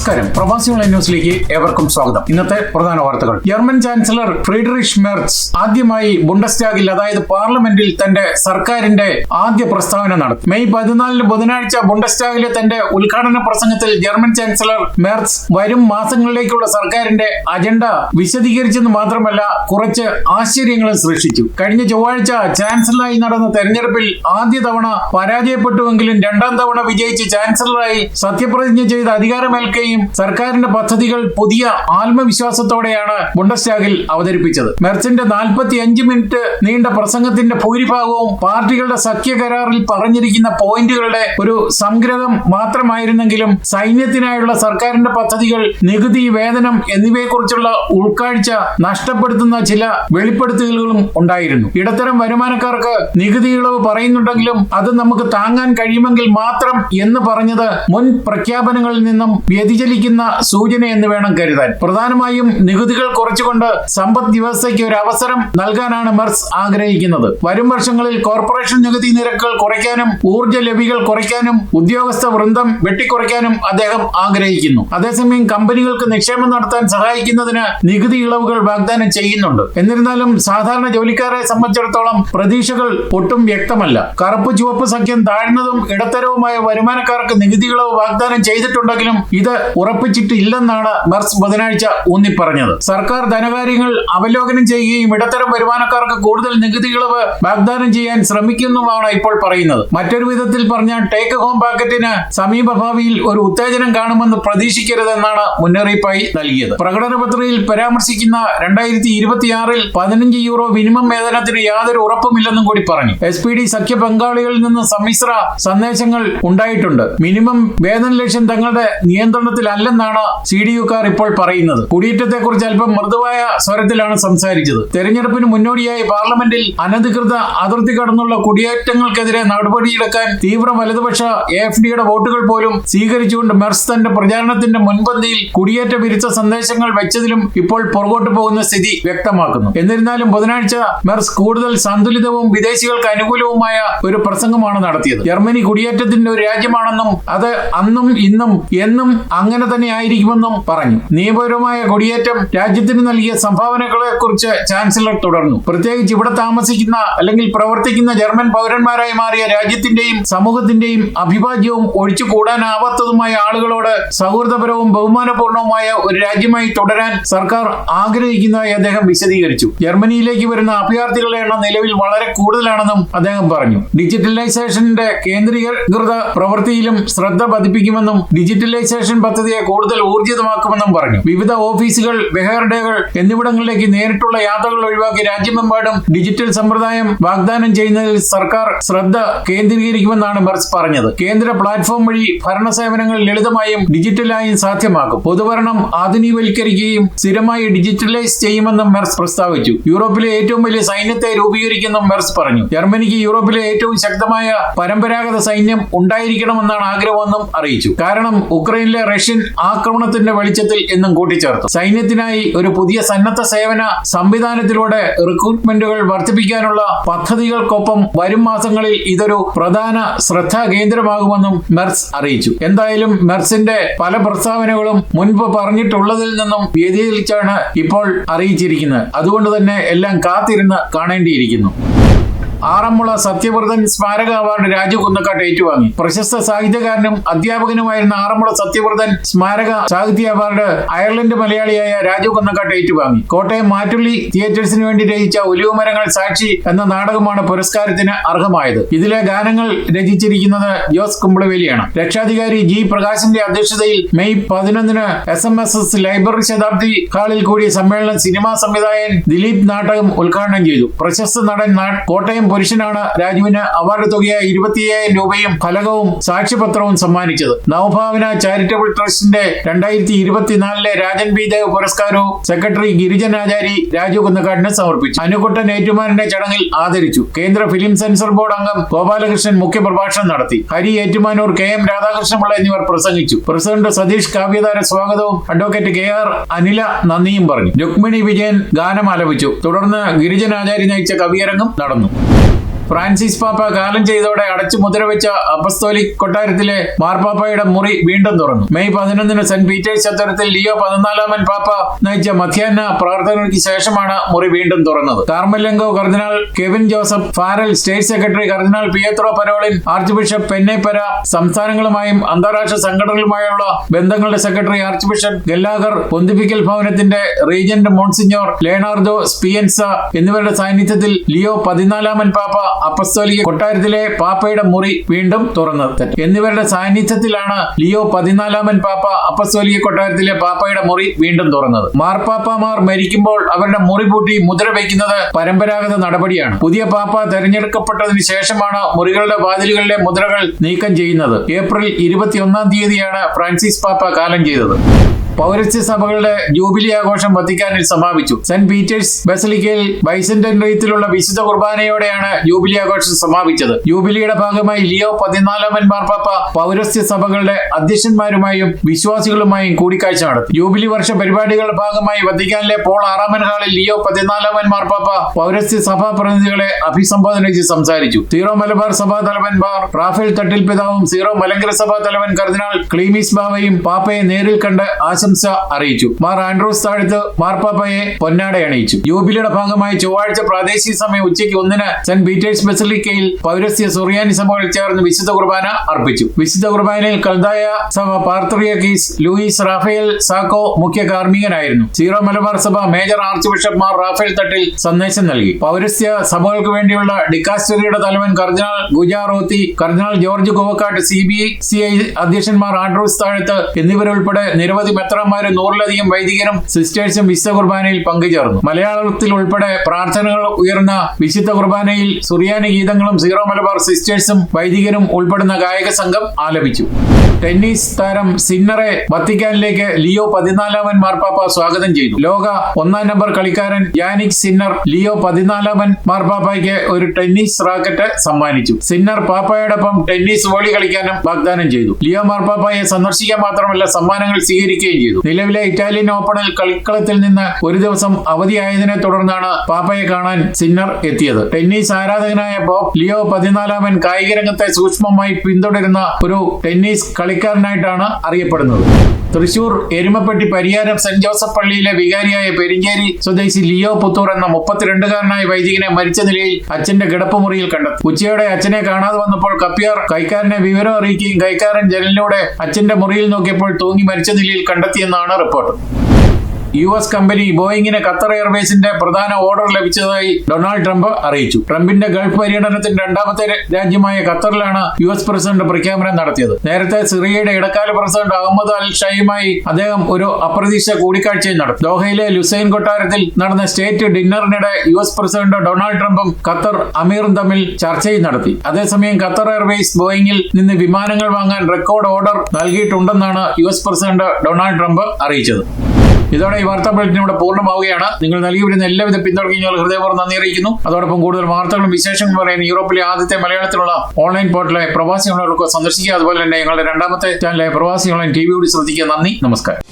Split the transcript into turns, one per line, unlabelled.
നമസ്കാരം. പ്രവാസി ഓൺലൈൻ ന്യൂസിലേക്ക് ഏവർക്കും സ്വാഗതം. ഇന്നത്തെ പ്രധാന വാർത്തകൾ. ജർമ്മൻ ചാൻസലർ ഫ്രീഡറിഷ് മെർച്ച് ആദ്യമായി ബുണ്ടസ്റ്റാഗിൽ അതായത് പാർലമെന്റിൽ തന്റെ സർക്കാരിന്റെ ആദ്യ പ്രസ്താവന നടത്തി. മെയ് പതിനാലിന് ബുധനാഴ്ച ബുണ്ടസ്റ്റാഗിലെ തന്റെ ഉദ്ഘാടന പ്രസംഗത്തിൽ ജർമ്മൻ ചാൻസലർ മെർച്ച് വരും മാസങ്ങളിലേക്കുള്ള സർക്കാരിന്റെ അജണ്ട വിശദീകരിച്ചെന്ന് മാത്രമല്ല കുറച്ച് ആശ്ചര്യങ്ങളും സൃഷ്ടിച്ചു. കഴിഞ്ഞ ചൊവ്വാഴ്ച ചാൻസലറായി നടന്ന തെരഞ്ഞെടുപ്പിൽ ആദ്യ തവണ പരാജയപ്പെട്ടുവെങ്കിലും രണ്ടാം തവണ വിജയിച്ച് ചാൻസലറായി സത്യപ്രതിജ്ഞ ചെയ്ത് അധികാരമേൽക്കുകയും സർക്കാരിന്റെ പദ്ധതികൾ പുതിയ ആത്മവിശ്വാസത്തോടെയാണ് ബുണ്ടസ്റ്റാഗിൽ അവതരിപ്പിച്ചത്. മെർച്ചിന്റെ നാൽപ്പത്തി അഞ്ച് മിനിറ്റ് നീണ്ട പ്രസംഗത്തിന്റെ ഭൂരിഭാഗവും പാർട്ടികളുടെ സഖ്യ കരാറിൽ പറഞ്ഞിരിക്കുന്ന പോയിന്റുകളുടെ ഒരു സംഗ്രഹം മാത്രമായിരുന്നെങ്കിലും സൈന്യത്തിനായുള്ള സർക്കാരിന്റെ പദ്ധതികൾ നികുതി വേതനം എന്നിവയെക്കുറിച്ചുള്ള ഉൾക്കാഴ്ച നഷ്ടപ്പെടുത്തുന്ന ചില വെളിപ്പെടുത്തലുകളും ഉണ്ടായിരുന്നു. ഇടത്തരം വരുമാനക്കാർക്ക് നികുതി ഇളവ് പറയുന്നുണ്ടെങ്കിലും അത് നമുക്ക് താങ്ങാൻ കഴിയുമെങ്കിൽ മാത്രം എന്ന് പറഞ്ഞത് മുൻ പ്രഖ്യാപനങ്ങളിൽ നിന്നും വ്യതിചലിക്കുന്ന സൂചന എന്ന് വേണം കരുതാൻ. പ്രധാനമായും നികുതികൾ കുറച്ചുകൊണ്ട് സമ്പദ് വ്യവസ്ഥയ്ക്ക് ഒരു അവസരം നൽകാനാണ് മെർസ് ആഗ്രഹിക്കുന്നത്. വരും വർഷങ്ങളിൽ കോർപ്പറേഷൻ നികുതി നിരക്കുകൾ കുറയ്ക്കാനും ഊർജ ലഭികൾ കുറയ്ക്കാനും ഉദ്യോഗസ്ഥ വൃന്ദം വെട്ടിക്കുറയ്ക്കാനും അദ്ദേഹം ആഗ്രഹിക്കുന്നു. അതേസമയം കമ്പനികൾക്ക് നിക്ഷേപം നടത്താൻ സഹായിക്കുന്നതിന് നികുതി ഇളവുകൾ വാഗ്ദാനം ചെയ്യുന്നുണ്ട്. എന്നിരുന്നാലും സാധാരണ ജോലിക്കാരെ സംബന്ധിച്ചിടത്തോളം പ്രതീക്ഷകൾ ഒട്ടും വ്യക്തമല്ല. കറുപ്പ് ചുവപ്പ് സഖ്യം താഴ്ന്നതും ഇടത്തരവുമായ വരുമാനക്കാർക്ക് നികുതി ഇളവ് വാഗ്ദാനം ചെയ്തിട്ടുണ്ടെങ്കിലും ഇത് ഉറപ്പിച്ചിട്ടില്ലെന്നാണ് മെർസ് ബുധനാഴ്ച ഊന്നിപ്പറഞ്ഞത്. സർക്കാർ ധനകാര്യങ്ങൾ അവലോകനം ചെയ്യുകയും ഇടത്തരം വരുമാനക്കാർക്ക് കൂടുതൽ നികുതി ഇളവ് വാഗ്ദാനം ചെയ്യാൻ ശ്രമിക്കുന്നുമാണ് ഇപ്പോൾ പറയുന്നത്. മറ്റൊരു വിധത്തിൽ പറഞ്ഞാൽ ടേക്ക് ഹോം പാക്കറ്റിന് സമീപഭാവിയിൽ ഒരു ഉത്തേജനം കാണുമെന്ന് പ്രതീക്ഷിക്കരുതെന്നാണ് മുന്നറിയിപ്പായി നൽകിയത്. പ്രകടന പത്രികയിൽ പരാമർശിക്കുന്ന രണ്ടായിരത്തി ഇരുപത്തിയാറിൽ പതിനഞ്ച് യൂറോ മിനിമം വേതനത്തിന് യാതൊരു ഉറപ്പുമില്ലെന്നും കൂടി പറഞ്ഞു. എസ് പി ഡി സഖ്യ പങ്കാളികളിൽ നിന്ന് സമ്മിശ്ര സന്ദേശങ്ങൾ ഉണ്ടായിട്ടുണ്ട്. മിനിമം വേതന ലക്ഷ്യം തങ്ങളുടെ നിയന്ത്രണത്തിലല്ലെന്നാണ് സി ഡി യുക്കാർ ഇപ്പോൾ പറയുന്നത്. കുടിയേറ്റത്തെക്കുറിച്ച് അല്പം മൃദുവായ സ്വരത്തിലാണ് സംസാരിച്ചത്. തെരഞ്ഞെടുപ്പിന് മുന്നോടിയായി പാർലമെന്റിൽ അനധികൃത അതിർത്തി കടന്നുള്ള കുടിയേറ്റങ്ങൾക്കെതിരെ നടപടിയെടുക്കാൻ തീവ്ര വലതുപക്ഷ എ എഫ് ഡിയുടെ വോട്ടുകൾ പോലും സ്വീകരിച്ചുകൊണ്ട് മെർസ് തന്റെ പ്രചാരണത്തിന്റെ മുൻപന്തിയിൽ കുടിയേറ്റ വിരുദ്ധ സന്ദേശങ്ങൾ വെച്ചതിലും ഇപ്പോൾ പുറകോട്ട് പോകുന്ന സ്ഥിതി വ്യക്തമാക്കുന്നു. എന്നിരുന്നാലും ബുധനാഴ്ച മെർസ് കൂടുതൽ സന്തുലിതവും വിദേശികൾക്ക് അനുകൂലവുമായ ഒരു പ്രസംഗമാണ് നടത്തിയത്. ജർമ്മനി കുടിയേറ്റത്തിന്റെ ഒരു രാജ്യമാണെന്നും അത് അന്നും ഇന്നും എന്നും അങ്ങനെ തന്നെ ആയിരിക്കുമെന്നും പറഞ്ഞു. നിയമപരമായ കൊടിയേറ്റം രാജ്യത്തിന് നൽകിയ സംഭാവനകളെ കുറിച്ച് ചാൻസലർ തുടർന്നു. പ്രത്യേകിച്ച് ഇവിടെ താമസിക്കുന്ന അല്ലെങ്കിൽ പ്രവർത്തിക്കുന്ന ജർമ്മൻ പൗരന്മാരായി മാറിയ രാജ്യത്തിന്റെയും സമൂഹത്തിന്റെയും അഭിഭാജ്യവും ഒഴിച്ചു കൂടാനാവാത്തതുമായ ആളുകളോട് സൗഹൃദപരവും ബഹുമാനപൂർണവുമായ ഒരു രാജ്യമായി തുടരാൻ സർക്കാർ ആഗ്രഹിക്കുന്നതായി അദ്ദേഹം വിശദീകരിച്ചു. ജർമ്മനിയിലേക്ക് വരുന്ന അഭയാർത്ഥികളുടെ എണ്ണം നിലവിൽ വളരെ കൂടുതലാണെന്നും അദ്ദേഹം പറഞ്ഞു. ഡിജിറ്റലൈസേഷന്റെ കേന്ദ്രീകൃത പ്രവൃത്തിയിലും ശ്രദ്ധ പതിപ്പിക്കുമെന്നും ഡിജിറ്റലൈസേഷൻ പദ്ധതിയെ കൂടുതൽ ഊർജിതമാക്കുമെന്നും പറഞ്ഞു. വിവിധ ഓഫീസുകൾ ബെഹേർഡേകൾ എന്നിവിടങ്ങളിലേക്ക് നേരിട്ടുള്ള യാത്രകൾ ഒഴിവാക്കി രാജ്യമെമ്പാടും ഡിജിറ്റൽ സമ്പ്രദായം വാഗ്ദാനം ചെയ്യുന്നതിൽ സർക്കാർ ശ്രദ്ധ കേന്ദ്രീകരിക്കുമെന്നാണ് മെർസ് പറഞ്ഞത്. കേന്ദ്ര പ്ലാറ്റ്ഫോം വഴി ഭരണ സേവനങ്ങൾ ലളിതമായും ഡിജിറ്റലായും സാധ്യമാക്കും. പൊതുഭരണം ആധുനികവൽക്കരിക്കുകയും സ്ഥിരമായി ഡിജിറ്റലൈസ് ചെയ്യുമെന്നും മെർസ് പ്രസ്താവിച്ചു. യൂറോപ്പിലെ ഏറ്റവും വലിയ സൈന്യത്തെ രൂപീകരിക്കുമെന്നും മെർസ് പറഞ്ഞു. ജർമ്മനിക്ക് യൂറോപ്പിലെ ഏറ്റവും ശക്തമായ പരമ്പരാഗത സൈന്യം ഉണ്ടായിരിക്കണമെന്നാണ് ആഗ്രഹമെന്നും അറിയിച്ചു. കാരണം ഉക്രൈനിലെ റഷ്യൻ ആക്രമണത്തിന്റെ വെളിച്ചത്തിൽ എന്നും കൂട്ടിച്ചേർത്തു. സൈന്യത്തിനായി ഒരു പുതിയ സന്നദ്ധ സേവന സംവിധാനത്തിലൂടെ റിക്രൂട്ട്മെന്റുകൾ വർദ്ധിപ്പിക്കാനുള്ള പദ്ധതികൾക്കൊപ്പം വരും മാസങ്ങളിൽ ഇതൊരു പ്രധാന ശ്രദ്ധാ കേന്ദ്രമാകുമെന്നും മെർസ് അറിയിച്ചു. എന്തായാലും മെർസിന്റെ പല പ്രസ്താവനകളും മുൻപ് പറഞ്ഞിട്ടുള്ളതിൽ നിന്നും വ്യതിചലിച്ചാണ് ഇപ്പോൾ അറിയിച്ചിരിക്കുന്നത്. അതുകൊണ്ട് തന്നെ എല്ലാം കാത്തിരുന്ന് കാണേണ്ടിയിരിക്കുന്നു. ആറന്മുള സത്യവ്രതൻ സ്മാരക അവാർഡ് രാജു കുന്നക്കാട്ട് ഏറ്റുവാങ്ങി. പ്രശസ്ത സാഹിത്യകാരനും അധ്യാപകനുമായിരുന്ന ആറന്മുള സത്യവ്രതൻ സ്മാരക സാഹിത്യ അവാർഡ് അയർലൻഡ് മലയാളിയായ രാജു കുന്നക്കാട്ട് ഏറ്റുവാങ്ങി. കോട്ടയം മാറ്റുള്ളി തിയേറ്റേഴ്സിന് വേണ്ടി രചിച്ച ഒലിവുമരങ്ങൾ സാക്ഷി എന്ന നാടകമാണ് പുരസ്കാരത്തിന് അർഹമായത്. ഇതിലെ ഗാനങ്ങൾ രചിച്ചിരിക്കുന്നത് ജോസ് കുമ്പളവേലിയാണ്. രക്ഷാധികാരി ജി പ്രകാശിന്റെ അധ്യക്ഷതയിൽ മെയ് പതിനൊന്നിന് S M S S library ശതാബ്ദി ഹാളിൽ കൂടിയ സമ്മേളനം സിനിമാ സംവിധായകൻ ദിലീപ് നാടകം ഉദ്ഘാടനം ചെയ്തു. പ്രശസ്ത നടൻ കോട്ടയം പുരുഷനാണ് രാജുവിന് അവാർഡ് തുകയായ ഇരുപത്തിയ്യായിരം രൂപയും ഫലകവും സാക്ഷ്യപത്രവും സമ്മാനിച്ചത്. നവഭാവന ചാരിറ്റബിൾ ട്രസ്റ്റിന്റെ രണ്ടായിരത്തി ഇരുപത്തിനാലിലെ രാജൻ ബി ദേവ് പുരസ്കാരവും സെക്രട്ടറി ഗിരിജൻ ആചാരി രാജു കുന്നക്കാടിന് സമർപ്പിച്ചു. അനുകുട്ടൻ ഏറ്റുമാനിന്റെ ചടങ്ങിൽ ആദരിച്ചു. കേന്ദ്ര ഫിലിം സെൻസർ ബോർഡ് അംഗം ഗോപാലകൃഷ്ണൻ മുഖ്യപ്രഭാഷണം നടത്തി. ഹരി ഏറ്റുമാനൂർ കെ എം രാധാകൃഷ്ണപിള്ള എന്നിവർ പ്രസംഗിച്ചു. പ്രസിഡന്റ് സതീഷ് കാവ്യതാര സ്വാഗതവും അഡ്വക്കേറ്റ് കെ ആർ അനില നന്ദിയും പറഞ്ഞു. രുക്മിണി വിജയൻ ഗാനം ആലപിച്ചു. തുടർന്ന് ഗിരിജൻ ആചാരി നയിച്ച കവിയരങ്ങും നടന്നു. ഫ്രാൻസിസ് പാപ്പ കാലം ചെയ്തോടെ അടച്ചു മുദ്രവെച്ച അപ്പസ്തോലിക് കൊട്ടാരത്തിലെ മാർപ്പാപ്പയുടെ മുറി വീണ്ടും തുറന്നു. മെയ് പതിനൊന്നിന് സെന്റ് പീറ്റേഴ്സ് ചത്തരത്തിൽ ലിയോ പതിനാലാമൻ പാപ്പ നയിച്ച മധ്യാഹ്ന പ്രാർത്ഥനയ്ക്ക് ശേഷമാണ് മുറി വീണ്ടും തുറന്നത്. Camerlengo cardinal Kevin Joseph Farrell state secretary cardinal Pietro Parolin archbishop Pena Parra സംസ്ഥാനങ്ങളുമായും അന്താരാഷ്ട്ര സംഘടനകളുമായുള്ള ബന്ധങ്ങളുടെ സെക്രട്ടറി ആർച്ച് ബിഷപ്പ് ഗല്ലാഗർ പൊന്തിപ്പിക്കൽ ഭവനത്തിന്റെ റീജന്റ് മോൺസിഞ്ഞോർ ലേണാർഡോ സ്പിയൻസ എന്നിവരുടെ സാന്നിധ്യത്തിൽ ലിയോ പതിനാലാമൻ പാപ്പ അപ്പസ്തോലിക കൊട്ടാരത്തിലെ പാപ്പയുടെ മുറി വീണ്ടും തുറന്നു എന്നിവരുടെ സാന്നിധ്യത്തിലാണ് ലിയോ പതിനാലാമൻ പാപ്പ അപ്പസ്തോലിക കൊട്ടാരത്തിലെ പാപ്പയുടെ മുറി വീണ്ടും തുറന്നത്. മാർപ്പാപ്പമാർ മരിക്കുമ്പോൾ അവരുടെ മുറി പൂട്ടി മുദ്ര വയ്ക്കുന്നത് പരമ്പരാഗത നടപടിയാണ്. പുതിയ പാപ്പ തെരഞ്ഞെടുക്കപ്പെട്ടതിന് ശേഷമാണ് മുറികളുടെ വാതിലുകളിലെ മുദ്രകൾ നീക്കം ചെയ്യുന്നത്. ഏപ്രിൽ ഇരുപത്തിയൊന്നാം തീയതിയാണ് ഫ്രാൻസിസ് പാപ്പ കാലം ചെയ്തത്. പൗരസ്ത്യ സഭകളുടെ ജൂബിലി ആഘോഷം വത്തിക്കാനിൽ സമാപിച്ചു. സെന്റ് പീറ്റേഴ്സ് ബസലിക്കയിൽ ബൈസന്ററിയത്തിലുള്ള വിശുദ്ധ കുർബാനയോടെയാണ് ജൂബിലി ആഘോഷം സമാപിച്ചത്. ജൂബിലിയുടെ ഭാഗമായി ലിയോ പതിനാലാമൻ മാർപ്പാപ്പ പൗരസ്ത്യ സഭകളുടെ അധ്യക്ഷന്മാരുമായും വിശ്വാസികളുമായും കൂടിക്കാഴ്ച നടത്തി. ജൂബിലി വർഷ പരിപാടികളുടെ ഭാഗമായി വത്തിക്കാനിലെ പോൾ ആറാമൻ ഹാളിൽ ലിയോ പതിനാലാമൻ മാർപ്പാപ്പ പൗരസ്ത്യ സഭാ പ്രതിനിധികളെ അഭിസംബോധന ചെയ്ത് സംസാരിച്ചു. സീറോ മലബാർ സഭാ തലവൻ മാർ റാഫേൽ തട്ടിൽ പിതാവും സീറോ മലങ്കര സഭാ തലവൻ കർദിനാൾ ക്ലീമിസ് ബാവയും പാപ്പയെ നേരിൽ കണ്ട് ആശംസ അറിയിച്ചു. മാർ ആൻഡ്രോസ് താഴത്ത് മാർപ്പാപ്പയെ പൊന്നാട അണിയിച്ചു. ജൂബിലിയുടെ ഭാഗമായി ചൊവ്വാഴ്ച പ്രാദേശിക സമയം ഉച്ചയ്ക്ക് ഒന്നിന് സെന്റ് പീറ്റേഴ്സ് ബസലിക്കയിൽ പൗരസ്ത്യ സുറിയാനി സഭകൾ ചേർന്ന് വിശുദ്ധ കുർബാന അർപ്പിച്ചു. വിശുദ്ധ കുർബാനയിൽ കൽദായ സഭ പാർത്രിയക്കീസ് ലൂയിസ് റാഫേൽ സാക്കോ മുഖ്യ കാർമ്മികനായിരുന്നു. സീറോ മലബാർ സഭ major archbishop Mar Raphael Thattil സന്ദേശം നൽകി. പൗരസ്യ സഭകൾക്ക് വേണ്ടിയുള്ള ഡിക്കാസ്റ്ററിയുടെ തലവൻ കർദിനാൾ Gugerotti cardinal George Koovakad C B C I അധ്യക്ഷന്മാർ Andrews Thazhath എന്നിവരുൾപ്പെടെ നിരവധി മെത്രാന്മാരും നൂറിലധികം വൈദികരും സിസ്റ്റേഴ്സും വിശുദ്ധ കുർബാനയിൽ പങ്കുചേർന്നു. മലയാളത്തിൽ ഉൾപ്പെടെ പ്രാർത്ഥനകൾ ഉയർന്ന വിശുദ്ധ കുർബാനയിൽ സുറിയാനി ഗീതങ്ങളും സീറോ മലബാർ സിസ്റ്റേഴ്സും വൈദികരും ഉൾപ്പെടുന്ന ഗായക സംഘം ആലപിച്ചു. ടെന്നീസ് താരം സിന്നറെ വത്തിക്കാനിലേക്ക് ലിയോ പതിനാലാമൻ മാർപ്പാപ്പ സ്വാഗതം ചെയ്തു. ലോക ഒന്നാം നമ്പർ കളിക്കാരൻ യാനിക് സിന്നർ ലിയോ പതിനാലാമൻ മാർപ്പാപ്പയ്ക്ക് ഒരു ടെന്നീസ് റാക്കറ്റ് സമ്മാനിച്ചു. സിന്നർ പാപ്പയോടൊപ്പം ടെന്നീസ് വോളി കളിക്കാനും വാഗ്ദാനം ചെയ്തു. ലിയോ മാർപ്പാപ്പയെ സന്ദർശിക്കാൻ മാത്രമല്ല സമ്മാനങ്ങൾ സ്വീകരിക്കുകയും ചെയ്തു. നിലവിലെ ഇറ്റാലിയൻ ഓപ്പണിൽ കളിക്കളത്തിൽ നിന്ന് ഒരു ദിവസം അവധിയായതിനെ തുടർന്നാണ് പാപ്പയെ കാണാൻ സിന്നർ എത്തിയത്. ടെന്നീസ് ആരാധകനായ ബോബ് ലിയോ പതിനാലാമൻ കായിക രംഗത്തെ സൂക്ഷ്മമായി പിന്തുടരുന്ന ഒരു ടെന്നീസ് കളിക്കാരനായിട്ടാണ് അറിയപ്പെടുന്നത്. തൃശൂർ എരുമപ്പെട്ടി പരിയാരം സെന്റ് ജോസഫ് പള്ളിയിലെ വികാരിയായ പെരിഞ്ചേരി സ്വദേശി ലിയോ പുത്തൂർ എന്ന മുപ്പത്തിരണ്ടുകാരനായ വൈദികനെ മരിച്ച നിലയിൽ അച്ഛന്റെ കിടപ്പുമുറിയിൽ കണ്ടെത്തി. ഉച്ചയോടെ അച്ഛനെ കാണാതെ വന്നപ്പോൾ കപ്പിയാർ കൈക്കാരനെ വിവരം അറിയിക്കുകയും കൈക്കാരൻ ജനലിലൂടെ അച്ഛന്റെ മുറിയിൽ നോക്കിയപ്പോൾ തൂങ്ങി മരിച്ച നിലയിൽ കണ്ടെത്തിയെന്നാണ് റിപ്പോർട്ട്. യു എസ് കമ്പനി ബോയിങ്ങിന് ഖത്തർ എയർവേസിന്റെ പ്രധാന ഓർഡർ ലഭിച്ചതായി ഡൊണാൾഡ് ട്രംപ് അറിയിച്ചു. ട്രംപിന്റെ ഗൾഫ് പര്യടനത്തിന്റെ രണ്ടാമത്തെ രാജ്യമായ ഖത്തറിലാണ് യു എസ് പ്രസിഡന്റ് പ്രഖ്യാപനം നടത്തിയത്. നേരത്തെ സിറിയയുടെ ഇടക്കാല പ്രസിഡന്റ് അഹമ്മദ് അൽ ഷൈയുമായി അദ്ദേഹം ഒരു അപ്രതീക്ഷിത കൂടിക്കാഴ്ചയും നടത്തി. ദോഹയിലെ ലുസൈൻ കൊട്ടാരത്തിൽ നടന്ന സ്റ്റേറ്റ് ഡിന്നറിനിടെ യു എസ് പ്രസിഡന്റ് ഡൊണാൾഡ് ട്രംപും ഖത്തർ അമീറും തമ്മിൽ ചർച്ചയും നടത്തി. അതേസമയം ഖത്തർ എയർവേസ് ബോയിങ്ങിൽ നിന്ന് വിമാനങ്ങൾ വാങ്ങാൻ record order നൽകിയിട്ടുണ്ടെന്നാണ് U S president Donald Trump അറിയിച്ചത്. ഇതോടെ ഈ വാർത്താ ബുള്ളറ്റിൻ ഇവിടെ പൂർണമാവുകയാണ്. നിങ്ങൾ നൽകി വരുന്ന എല്ലാവിധ പിന്തുണയ്ക്കും ഞങ്ങൾ ഹൃദയപൂർവം നന്ദി അറിയിക്കുന്നു. അതോടൊപ്പം കൂടുതൽ വാർത്തകളും വിശേഷങ്ങളും പറയുന്ന യൂറോപ്പിലെ ആദ്യത്തെ മലയാളത്തിലുള്ള ഓൺലൈൻ പോർട്ടലായ പ്രവാസി സന്ദർശിക്കുക. അതുപോലെ തന്നെ ഞങ്ങളുടെ രണ്ടാമത്തെ ചാനലായ പ്രവാസി ഓൺലൈൻ ടി വി കൂടി ശ്രദ്ധിക്കുക. നന്ദി. നമസ്കാരം.